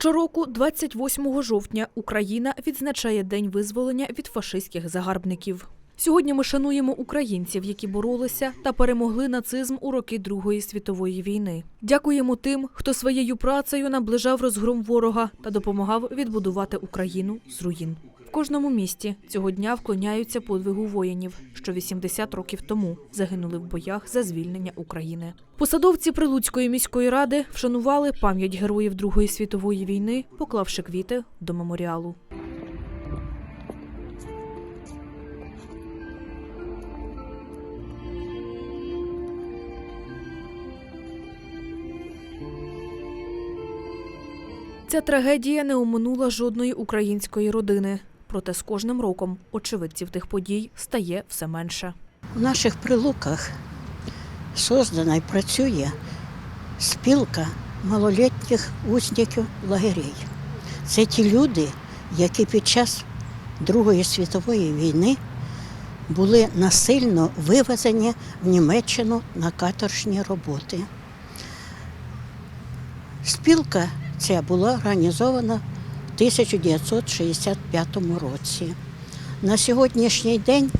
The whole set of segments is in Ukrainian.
Щороку, 28 жовтня, Україна відзначає День визволення від фашистських загарбників. Сьогодні ми шануємо українців, які боролися та перемогли нацизм у роки Другої світової війни. Дякуємо тим, хто своєю працею наближав розгром ворога та допомагав відбудувати Україну з руїн. Кожному місті цього дня вклоняються подвигу воїнів, що 80 років тому загинули в боях за звільнення України. Посадовці Прилуцької міської ради вшанували пам'ять героїв Другої світової війни, поклавши квіти до меморіалу. Ця трагедія не оминула жодної української родини. Проте з кожним роком очевидців тих подій стає все менше. У наших прилуках создана і працює спілка малолітніх узників лагерей. Це ті люди, які під час Другої світової війни були насильно вивезені в Німеччину на каторжні роботи. Спілка ця була організована 1965 році. На сьогоднішній день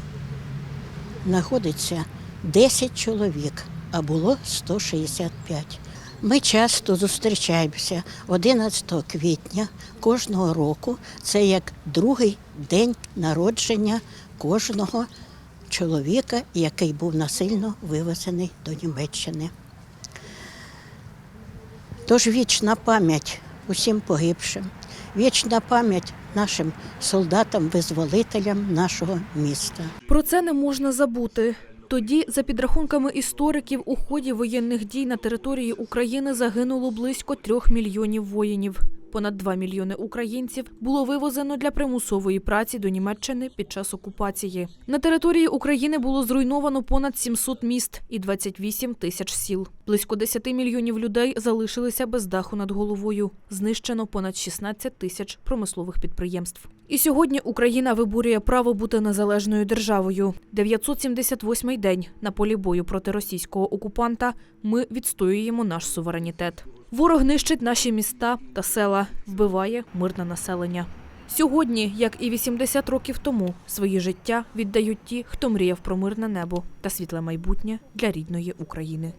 знаходиться 10 чоловік, а було 165. Ми часто зустрічаємося 11 квітня кожного року. Це як другий день народження кожного чоловіка, який був насильно вивезений до Німеччини. Тож вічна пам'ять усім погибшим, вічна пам'ять нашим солдатам-визволителям нашого міста. Про це не можна забути. Тоді, за підрахунками істориків, у ході воєнних дій на території України загинуло близько трьох мільйонів воїнів. Понад 2 мільйони українців було вивезено для примусової праці до Німеччини під час окупації. На території України було зруйновано понад 700 міст і 28 тисяч сіл. Близько 10 мільйонів людей залишилися без даху над головою. Знищено понад 16 тисяч промислових підприємств. І сьогодні Україна виборює право бути незалежною державою. 978-й день на полі бою проти російського окупанта. Ми відстоюємо наш суверенітет. Ворог нищить наші міста та села, вбиває мирне населення. Сьогодні, як і 80 років тому, свої життя віддають ті, хто мріяв про мирне небо та світле майбутнє для рідної України.